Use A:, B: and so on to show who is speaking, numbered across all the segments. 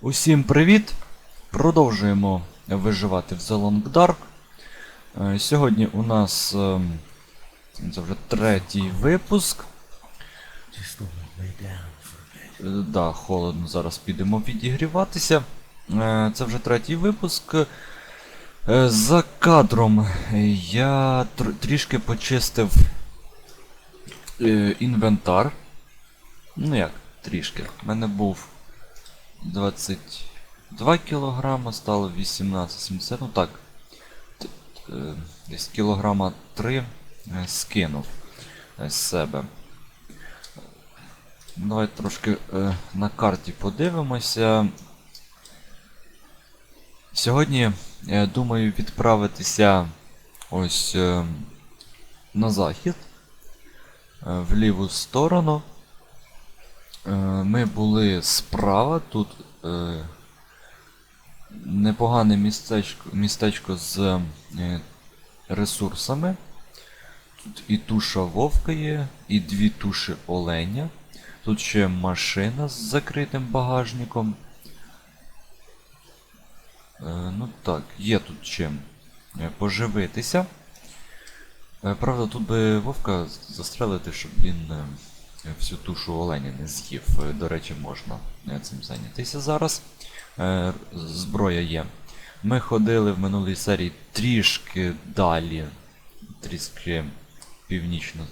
A: Усім привіт! Продовжуємо виживати в The Long Dark. Сьогодні у нас ем, це вже третій випуск. Е, Да, холодно, зараз підемо відігріватися. Е, Це вже третій випуск. Е, За кадром я тр- трішки почистив інвентар. Ну як, трішки. У мене був 22 кілограма, стало 18,70. Ну так. е, Десь кілограма 3 е, скинув е, з себе. Давай трошки е, на карті подивимося. Сьогодні я думаю відправитися ось е, на захід, е, в ліву сторону. Е, ми були справа, тут е, непогане містечко, містечко з е, ресурсами. Тут і туша вовка є, і дві туші оленя. Тут ще машина з закритим багажником. Ну так, є тут чим поживитися. Правда, тут би вовка застрелити, щоб він всю тушу оленя не з'їв. Е, До речі, можна е, цим зайнятися зараз. Е, зброя є. Ми ходили в минулій серії трішки далі, трішки північно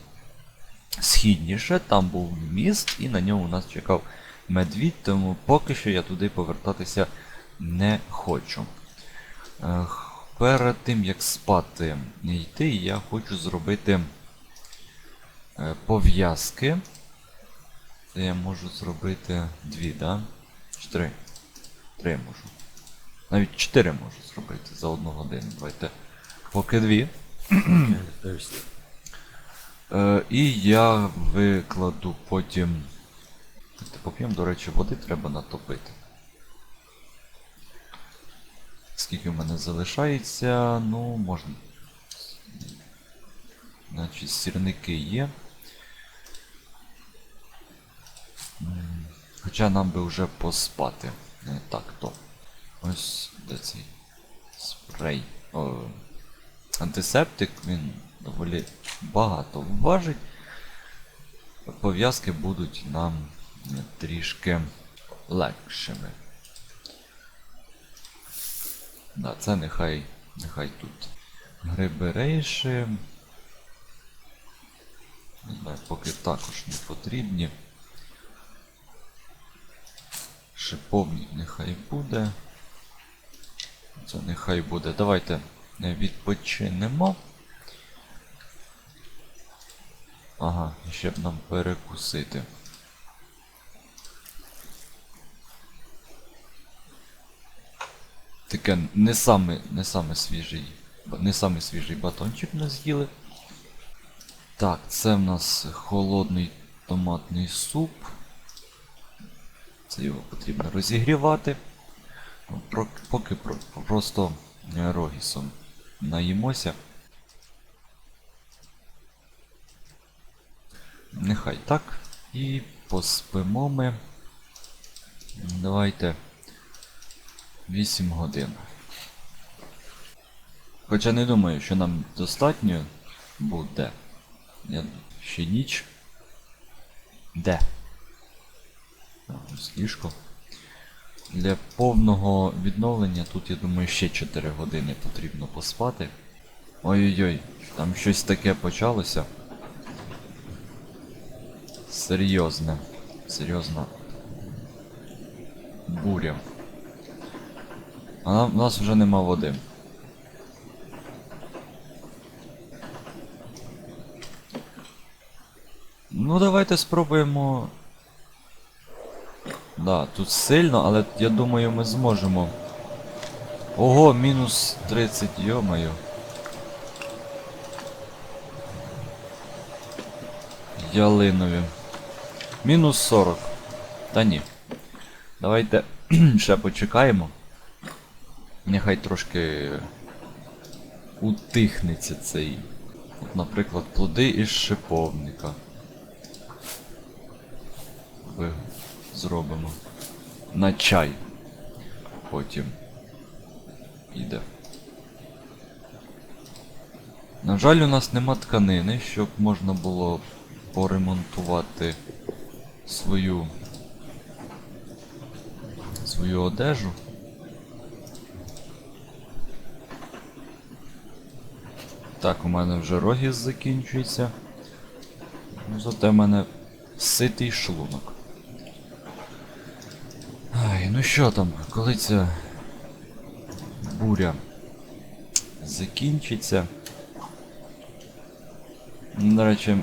A: східніше, там був міст, і на ньому нас чекав медвідь, тому поки що я туди повертатися не хочу. Перед тим як спати йти, я хочу зробити пов'язки. Це я можу зробити дві, да? Чи три? Можу. Навіть чотири можу зробити за одну годину. Давайте. Поки дві. Е, і я викладу потім. Давайте поп'ємо, до речі, води треба натопити. Скільки в мене залишається, ну, можна. Значить, сірники є. М, Хоча нам би вже поспати. Не так то. Ось де цей спрей. О, антисептик, він доволі багато важить. Пов'язки будуть нам трішки легшими. Да, це нехай, нехай тут. Гриби рейші. Не знаю, поки також не потрібні. Шиповник нехай буде. Це нехай буде. Давайте е, відпочинемо. Ага, ще б нам перекусити. Таке не саме, не саме свіжий. Не саме свіжий батончик ми з'їли. Так, це в нас холодний томатний суп. Це його потрібно розігрівати. Поки просто е, рогісом наїмося. Нехай так. І поспимо ми. Давайте 8 годин. Хоча не думаю, що нам достатньо буде. Ще ніч. Де? Ліжко. Для повного відновлення тут, я думаю, ще 4 години потрібно поспати. Ой-ой-ой, там щось таке почалося. Серйозне. Серйозна. Буря. А у нас вже нема води. Ну, давайте спробуємо. Да, тут сильно, але я думаю, ми зможемо. Ого, мінус 30, йомаю. Ялинові. Мінус 40. Та ні. Давайте ще почекаємо. Нехай трошки утихнеться цей. От, наприклад, плоди із шиповника. Зробимо. На чай. потім піде. На жаль, у нас нема тканини, щоб можна було поремонтувати свою свою одежу. Так, у мене вже рогіз закінчується. Ну, зате в мене ситий шлунок. Ай, ну що там, коли ця буря закінчиться. До речі,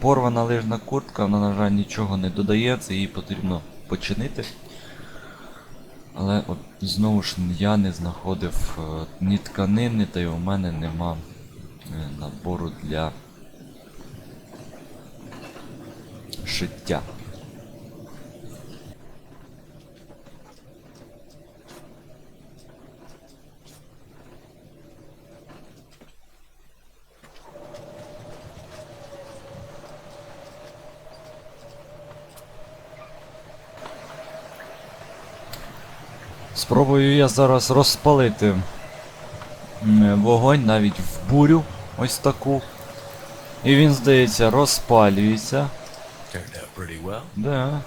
A: порвана лижна куртка, вона, на жаль, нічого не додає, це її потрібно починити. Але от знову ж я не знаходив е, ні тканини, та й у мене нема е, набору для шиття. Спробую я зараз розпалити вогонь навіть в бурю, ось таку. І він, здається, розпалюється.
B: Well.
A: Да.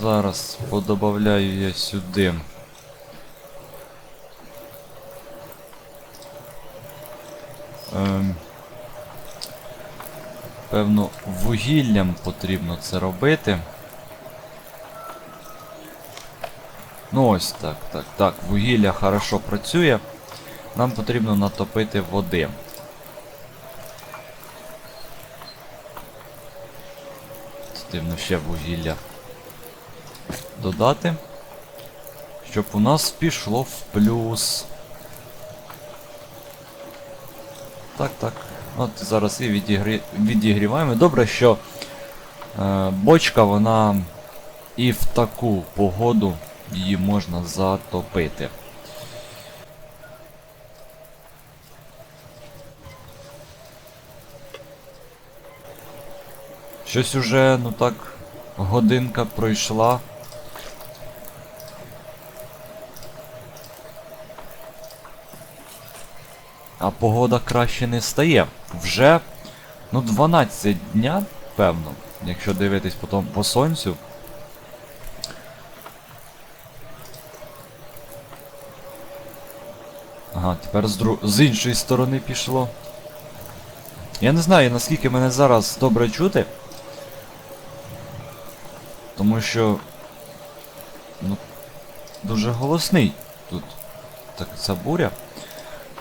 A: Зараз подобавляю я сюди. Ем, певно, вугіллям потрібно це робити. Ну ось так, так, так. Вугілля хорошо працює. Нам потрібно натопити води. Потрібно ще вугілля додати. Щоб у нас пішло в плюс. Так, так. От зараз і відігрі... відігріваємо. Добре, що е, бочка, вона і в таку погоду її можна затопити. Щось уже, ну так, годинка пройшла. А погода краще не стає. Вже ну 12 дня, певно, якщо дивитись потім по сонцю. Ага, тепер з, дру... з іншої сторони пішло. Я не знаю, наскільки мене зараз добре чути. Тому що. Ну, дуже голосний тут так ця буря.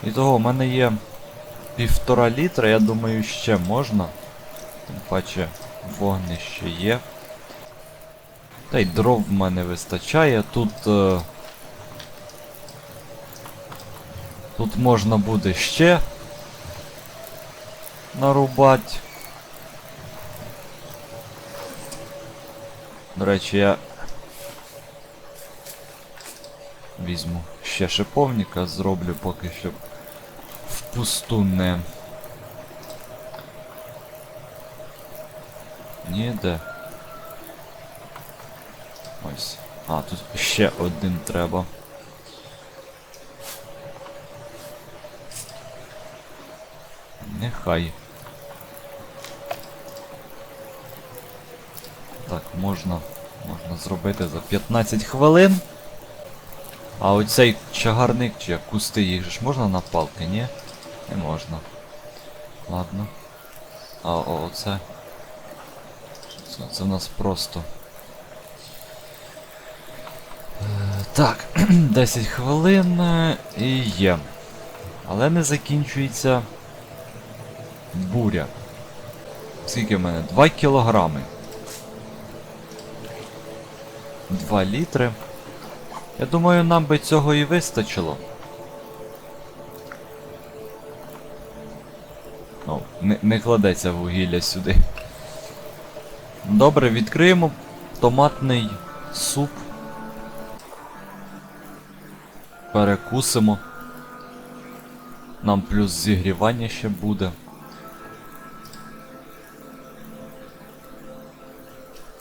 A: І того в мене є півтора літра, я думаю, ще можна. Тим паче вогнище є. Та й дров в мене вистачає. Тут. Е... Тут можна буде ще нарубати. До речі, я візьму ще шиповника, зроблю поки що впусту не. Ніде. Ось. А, тут ще один треба. Нехай. Так, можна. Можна зробити за 15 хвилин. А оцей чагарник чи як кусти їх же ж можна на палки, ні? Не можна. Ладно. А о, оце. Це, це в нас просто. Е, Так, 10 хвилин е, і є. Але не закінчується буря. Скільки в мене? 2 кілограми. 2 літри. Я думаю, нам би цього і вистачило. О, не, не кладеться вугілля сюди. Добре, відкриємо томатний суп. Перекусимо. Нам плюс зігрівання ще буде.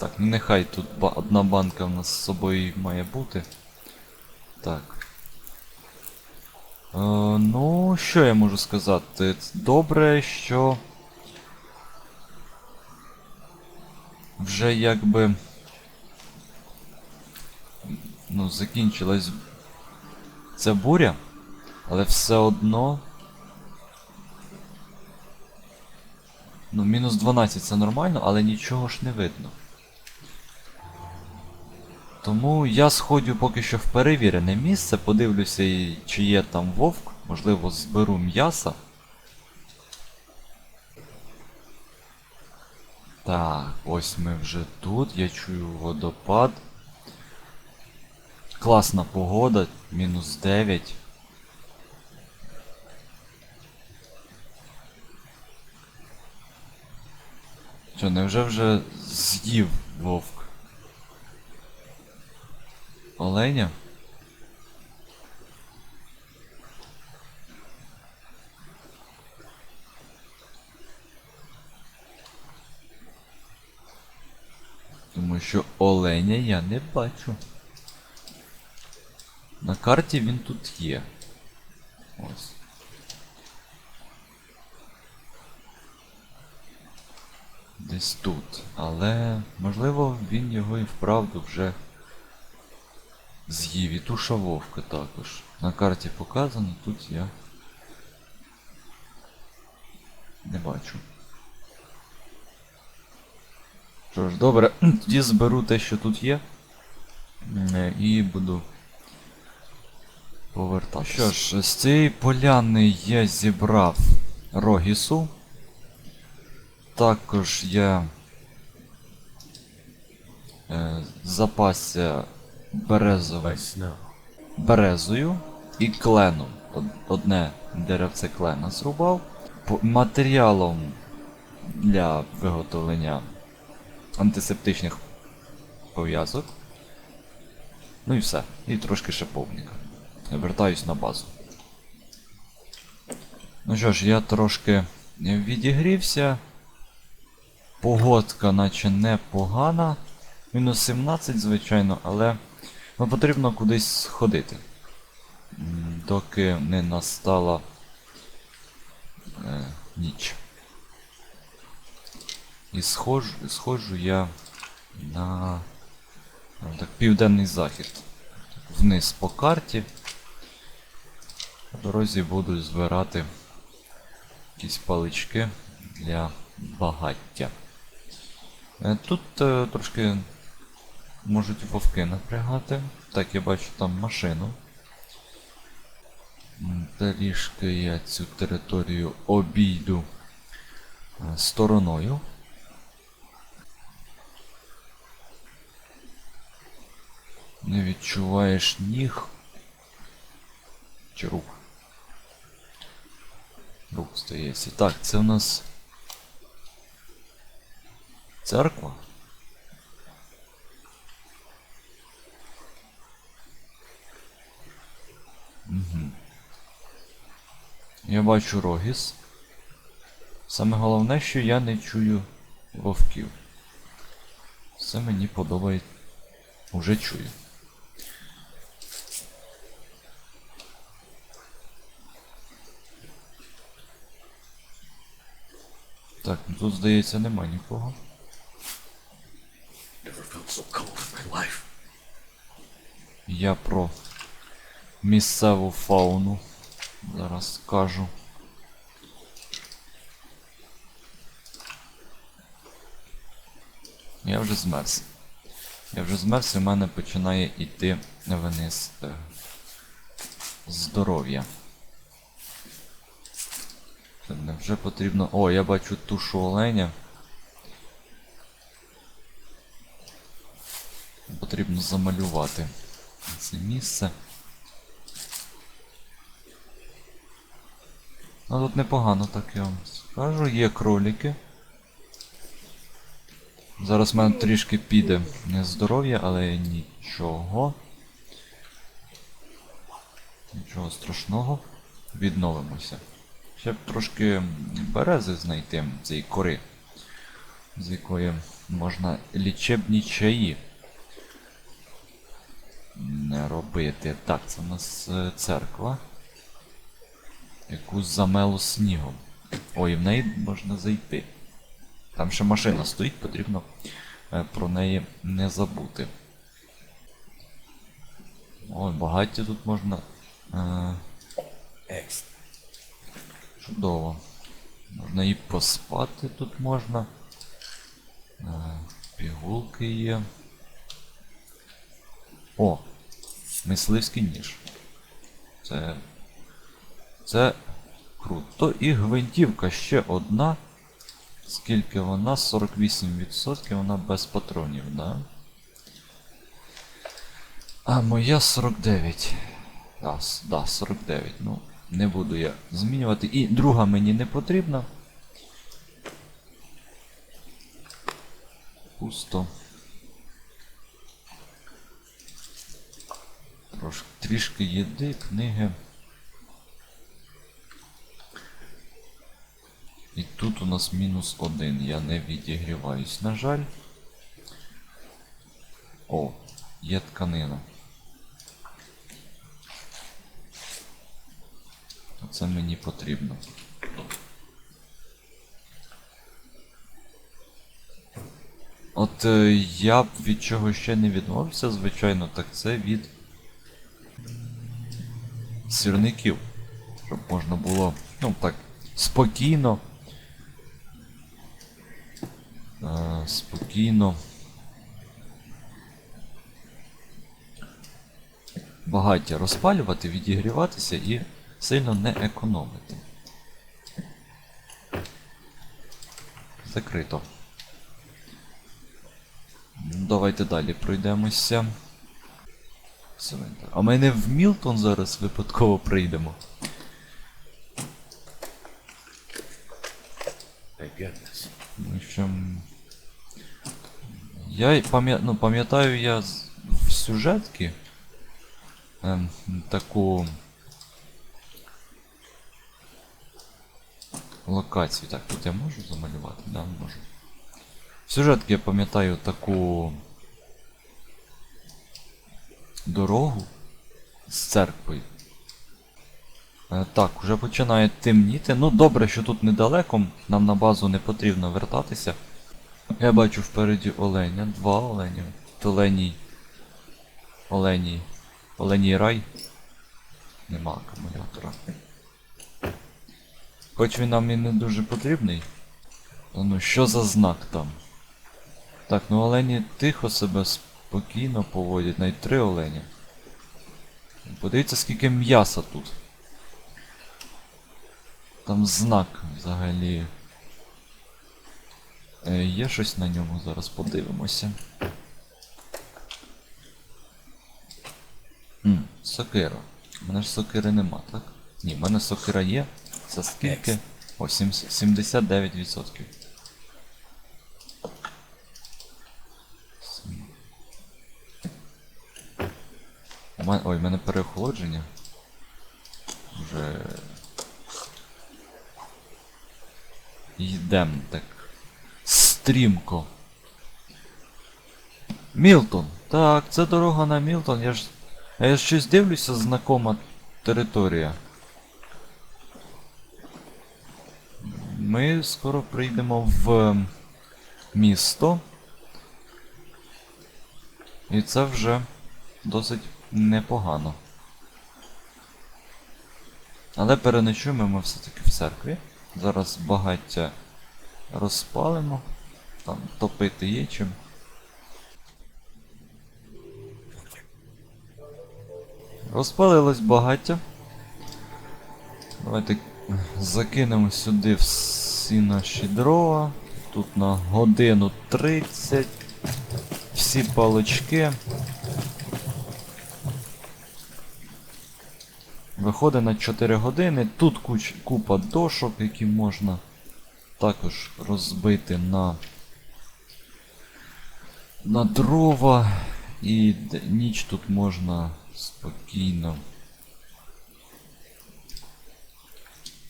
A: Так, ну нехай тут одна банка в нас з собою має бути. Так. Е, ну, що я можу сказати? Добре, що. Вже якби. Ну, закінчилась ця буря, але все одно. Ну, мінус 12 це нормально, але нічого ж не видно. Тому я сходю поки що в перевірене місце, подивлюся, чи є там вовк, можливо, зберу м'яса. Так, ось ми вже тут, я чую водопад. Класна погода, мінус 9. Що, невже вже з'їв вовк? Оленя? Тому що оленя я не бачу. На карті він тут є. Ось. Десь тут. Але можливо він його і вправду вже з'їв. І туша вовка також. На карті показано, тут я не бачу. Що ж, добре, тоді зберу те, що тут є. І буду повертатися. Що ж, з цієї поляни я зібрав рогісу. Також я е, запасся березовим березою і кленом. Одне деревце клена зрубав. Матеріалом для виготовлення антисептичних пов'язок. Ну і все. І трошки шиповника. Вертаюсь на базу. Ну що ж, я трошки відігрівся. Погодка наче непогана. Мінус 17, звичайно, але ну, потрібно кудись сходити. Доки не настала е, ніч. І сходжу, сходжу я на ну, так, південний захід. Вниз по карті. По дорозі буду збирати якісь палички для багаття. Е, Тут е, трошки можуть вовки напрягати. Так, я бачу там машину. Трішки я цю територію обійду е, стороною. Не відчуваєш ніг. Чи рук? Рук здається. Так, це у нас церква. Угу. Я бачу рогіс. Саме головне, що я не чую вовків. Це мені подобається. Уже чую. Так, ну тут, здається, нема нікого. Я про місцеву фауну зараз скажу. Я вже змерз. Я вже змерз і в мене починає йти вниз е, здоров'я. Це Вже потрібно. О, я бачу тушу оленя. Потрібно замалювати це місце. Ну тут непогано, так я вам скажу. Є кролики. Зараз в мене трішки піде здоров'я, але нічого. Нічого страшного. Відновимося. Ще б трошки берези знайти цієї кори, з якої можна лічебні чаї м, е, робити. Так, це у нас е, церква. Яку замело снігом. Ой, в неї можна зайти. Там ще машина стоїть, потрібно е, про неї не забути. Ой, багаття тут можна. Е,
B: Екс.
A: чудово. Можна і поспати тут можна. Е, пігулки є. О! Мисливський ніж. Це. Це круто. І гвинтівка ще одна. Скільки вона? 48% вона без патронів, да? А моя 49. А, да, 49. Ну, не буду я змінювати. І друга мені не потрібна. Пусто. Трошки трішки їди, книги. І тут у нас мінус один. Я не відігріваюсь, на жаль. О, є тканина. Це мені потрібно. От е, я б від чого ще не відмовився, звичайно, так це від сірників. Щоб можна було, ну так, спокійно. Е, спокійно. Багаття розпалювати, відігріватися і сильно не економити. Закрито. Давайте далі пройдемося. А ми не в Мілтон зараз випадково прийдемо.
B: Thank goodness.
A: Я й пам'я... ну, пам'ятаю я в сюжетки ем, таку локацію. Так, тут я можу замалювати? Да, можу. В сюжетки я пам'ятаю таку дорогу з церквою. Е, Так, вже починає темніти. Ну добре, що тут недалеко, нам на базу не потрібно вертатися. Я бачу впереді оленя, два оленя. Оленій. Оленій. Оленій рай. Нема акумулятора. Хоч він нам і не дуже потрібний. Та ну що за знак там? Так, ну олені тихо себе спокійно поводять, навіть три оленя. Подивіться, скільки м'яса тут. Там знак взагалі. Е, є щось на ньому, зараз подивимося. М, сокира. У мене ж сокири нема, так? Ні, в мене сокира є. Це скільки? О, сім- 79%. У мене, ой, в мене переохолодження. Вже. Йдем так. Стрімко. Мілтон. Так, це дорога на Мілтон. Я ж. Я ж щось дивлюся, знакома територія. Ми скоро прийдемо в ем, місто. І це вже досить непогано. Але переночуємо ми все-таки в церкві. Зараз багаття розпалимо. Там топити є чим. Розпалилось багаття. Давайте закинемо сюди всі наші дрова. Тут на годину 30. Всі палички. Виходить на 4 години. Тут куч, купа дошок, які можна також розбити на, на дрова. І ніч тут можна спокійно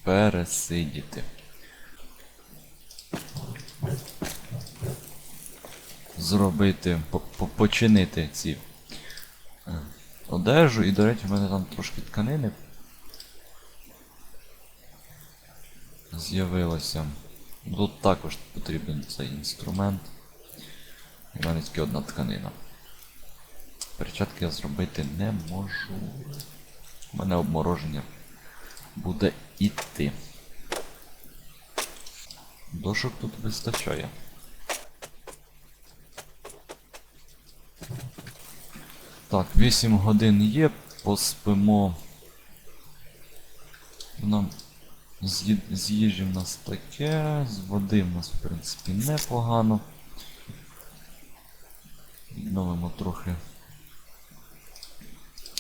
A: пересидіти. Зробити, по- по- починити ці е, одежу, і, до речі, в мене там трошки тканини з'явилося. Тут також потрібен цей інструмент. І мене тільки одна тканина. Перчатки я зробити не можу. У мене обмороження буде іти. Дошок тут вистачає. Так, 8 годин є, поспимо. Нам з їжі в нас таке, з води в нас, в принципі, непогано. Відновимо трохи.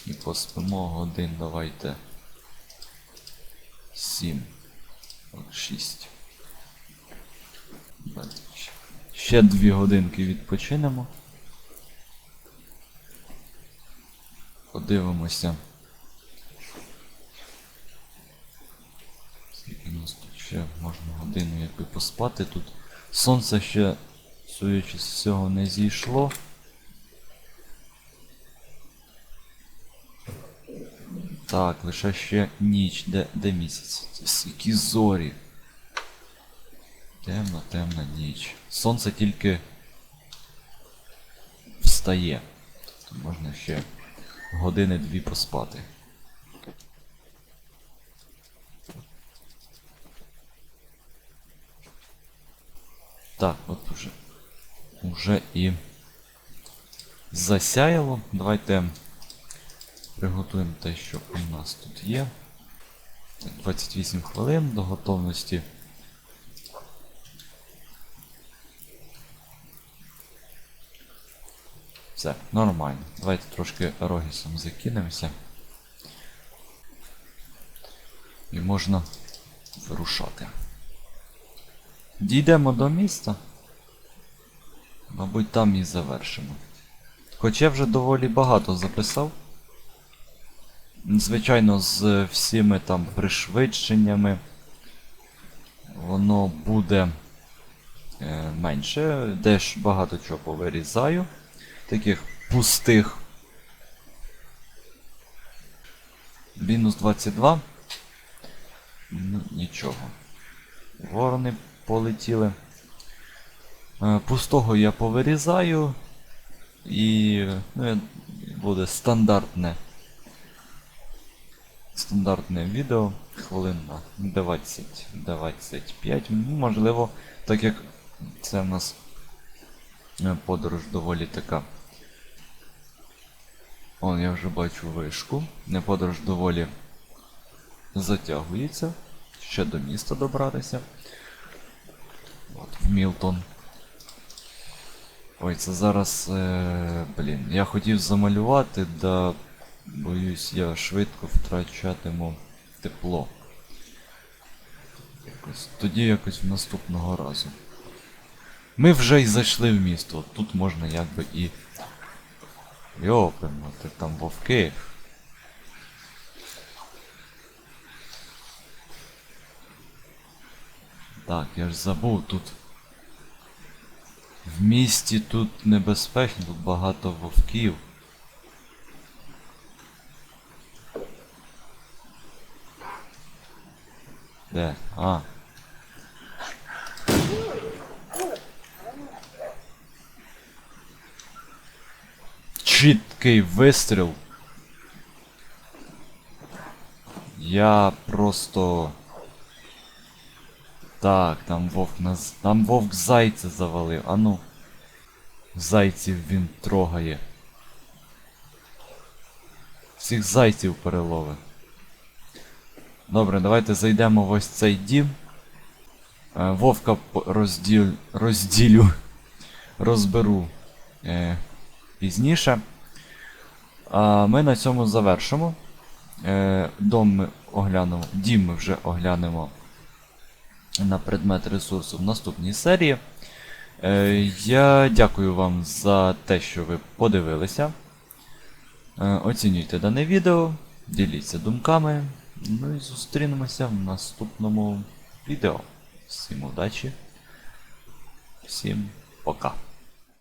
A: І поспимо годин, давайте. 7. 6. Ще 2 годинки відпочинемо. Подивимося. Скільки нас тут ще можна годину якби поспати тут. Сонце ще, з всього, не зійшло. Так, лише ще ніч. Де, де місяць? Які зорі. Темна, темна ніч. Сонце тільки встає. Тобто можна ще години дві поспати. Так, от уже. Уже і засяяло. Давайте приготуємо те, що у нас тут є. 28 хвилин до готовності. Все, нормально. Давайте трошки рогісом закинемося. І можна вирушати. Дійдемо до міста. Мабуть, там і завершимо. Хоч я вже доволі багато записав. Звичайно, з всіми там пришвидшеннями воно буде е, менше. Деж багато чого повирізаю. Таких пустих. Мінус 22. Ну, нічого. Ворони полетіли. Е, Пустого я повирізаю. І ну, буде стандартне. Стандартне відео. Хвилин на 20-25. Ну, Можливо, так як це в нас е, подорож доволі така. Он, я вже бачу вишку. Не подорож доволі затягується. Ще до міста добратися. От, в Мілтон. Ой, це зараз. Е, блін, я хотів замалювати, да боюсь, я швидко втрачатиму тепло. Якось, тоді якось в наступного разу. Ми вже й зайшли в місто. Тут можна якби і. Йопимо, ти там вовки. Так, я ж забув тут. В місті тут небезпечно, тут багато вовків. Де? А. Чіткий вистріл. Я просто. Так, там вовк нас. Там вовк зайця завалив. А ну. Зайців він трогає. Всіх зайців переловив. Добре, давайте зайдемо в ось цей дім. Е, Вовка розділ... розділю. Розберу е, пізніше. А ми на цьому завершимо. Е, дом ми оглянемо, дім ми вже оглянемо на предмет ресурсу в наступній серії. Е, я дякую вам за те, що ви подивилися. Е, оцінюйте дане відео, діліться думками. Ну і зустрінемося в наступному відео. Всім удачі. Всім пока.